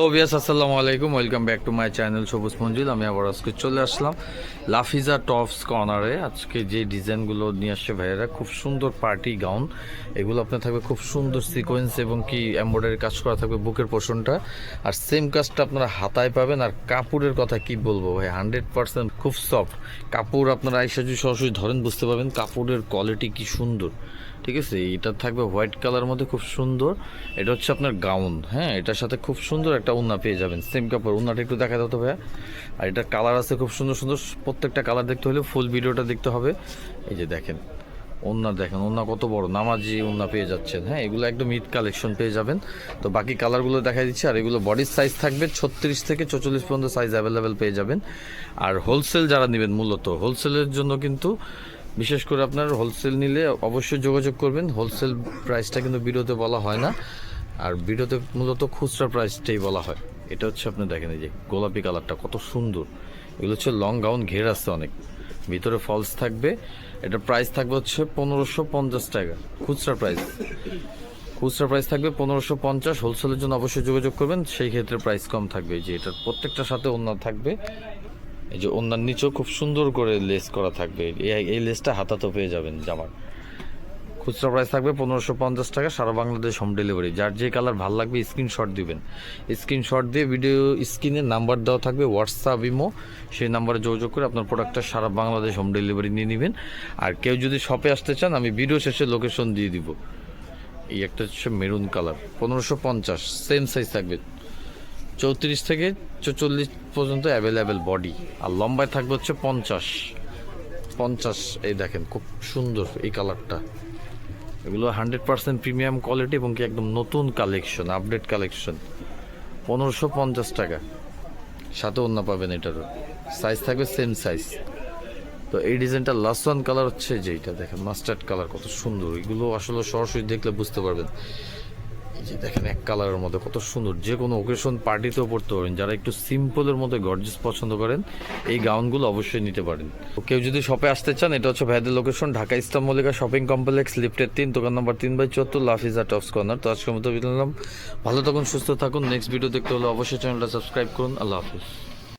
তো বিয়াস আসসালামু আলাইকুম। Welcome back to my channel Sabuj Manzil. আমি আবার আজকে চলে আসলাম লাফিজা টপস কর্নারে আজকে যে ডিজাইনগুলো নিয়ে আসছে ভাইয়েরা, খুব সুন্দর পার্টি গাউন এগুলো আপনার থাকবে খুব সুন্দর সিকোয়েন্স এবং কি এমব্রয়ডারি কাজ করা থাকবে বুকের পোর্শনটা আর সেম কাজটা আপনারা হাতায় পাবেন। আর কাপড়ের কথা কি বলব ভাই হান্ড্রেড পার্সেন্ট খুব সফট কাপড় আপনারা আইসা যদি সরাসরি ধরেন, বুঝতে পারবেন কাপড়ের কোয়ালিটি কি সুন্দর। ঠিক আছে? এটা থাকবে হোয়াইট কালার মধ্যে খুব সুন্দর। এটা হচ্ছে আপনার গাউন হ্যাঁ? এটার সাথে খুব সুন্দর একটা উন্না পেয়ে যাবেন। সেম কাপড়, উন্নাটা একটু দেখা দাও তো ভাইয়া। আর এটার কালার আছে খুব সুন্দর সুন্দর। প্রত্যেকটা কালার দেখতে হলে ফুল ভিডিওটা দেখতে হবে। এই যে দেখেন ওন্না দেখেন ওন্না কত বড়। নামাজি ওন্না পেয়ে যাচ্ছেন হ্যাঁ? এগুলো একদম ঈদ কালেকশন পেয়ে যাবেন। তো বাকি কালারগুলো দেখা দিচ্ছি। আর এগুলো বডির সাইজ থাকবে ছত্রিশ থেকে চৌচল্লিশ পর্যন্ত সাইজ অ্যাভেলেবেল পেয়ে যাবেন। আর হোলসেল যারা নেবেন মূলত হোলসেলের জন্য কিন্তু বিশেষ করে আপনার হোলসেল নিলে অবশ্যই যোগাযোগ করবেন। হোলসেল প্রাইসটা কিন্তু ভিডিওতে বলা হয় না। আর ভিডিওতে মূলত খুচরা প্রাইসটাই বলা হয়। এটা হচ্ছে আপনি দেখেন এই যে গোলাপি কালারটা কত সুন্দর। এগুলো হচ্ছে লং গাউন ঘের আছে অনেক। ভিতরে ফলস থাকবে। এটা প্রাইস থাকবে হচ্ছে পনেরোশো পঞ্চাশ টাকা, খুচরা প্রাইস খুচরা প্রাইস থাকবে পনেরোশো পঞ্চাশ। হোলসেলের জন্য অবশ্যই যোগাযোগ করবেন। সেই ক্ষেত্রে প্রাইস কম থাকবে। যে এটার প্রত্যেকটার সাথে অন্য থাকবে। এই যে অন্যান্য নিচেও খুব সুন্দর করে লেস করা থাকবে। এই লেসটা হাতাতেও পেয়ে যাবেন জামার। খুচরা প্রাইস থাকবে পনেরোশো পঞ্চাশ টাকা, সারা বাংলাদেশ হোম ডেলিভারি যার যে কালার ভালো লাগবে স্ক্রিনশট দিবেন। স্ক্রিনশট দিয়ে ভিডিও স্ক্রিনে নাম্বার দেওয়া থাকবে হোয়াটসঅ্যাপ ইমো সেই নাম্বারে যোগাযোগ করে আপনার প্রোডাক্টটা সারা বাংলাদেশ হোম ডেলিভারি নিয়ে নেবেন। আর কেউ যদি শপে আসতে চান, আমি ভিডিও শেষে লোকেশন দিয়ে দিব। এই একটা হচ্ছে মেরুন কালার পনেরোশো পঞ্চাশ সেম সাইজ থাকবে। চৌত্রিশ থেকে চল্লিশ পর্যন্ত অ্যাভেলেবেল বডি আর লম্বায় থাকবে হচ্ছে পঞ্চাশ। পঞ্চাশ এই দেখেন, খুব সুন্দর এই কালারটা এগুলো হান্ড্রেড পার্সেন্ট প্রিমিয়াম কোয়ালিটি এবং কি একদম নতুন কালেকশন আপডেট কালেকশন পনেরোশো পঞ্চাশ টাকা। সাথে অন্য পাবেন এটারও। সাইজ থাকবে সেম সাইজ তো এই ডিজাইনটা লাস্ট ওয়ান কালার হচ্ছে যেইটা দেখেন মাস্টার্ড কালার কত সুন্দর। এগুলো আসলে সরাসরি দেখলে বুঝতে পারবেন। যে দেখেন এক কালারের মধ্যে কত সুন্দর। যে কোনো ওকেশন পার্টিতেও পড়তে পারেন। যারা একটু সিম্পলের মধ্যে গর্জেস পছন্দ করেন, এই গাউনগুলো অবশ্যই নিতে পারেন। কেউ যদি শপে আসতে চান, এটা হচ্ছে ভাইদের location Dhaka Islam Mallika shopping complex লিফটের তিন, দোকান নম্বর তিন বাই চুয়াত্তর লাফিজা টপস কর্নার তো আজকের মতো বিদায় ভালো থাকুন, সুস্থ থাকুন। নেক্সট ভিডিও দেখতে হলে অবশ্যই চ্যানেলটা সাবস্ক্রাইব করুন। আল্লাহ হাফিজ।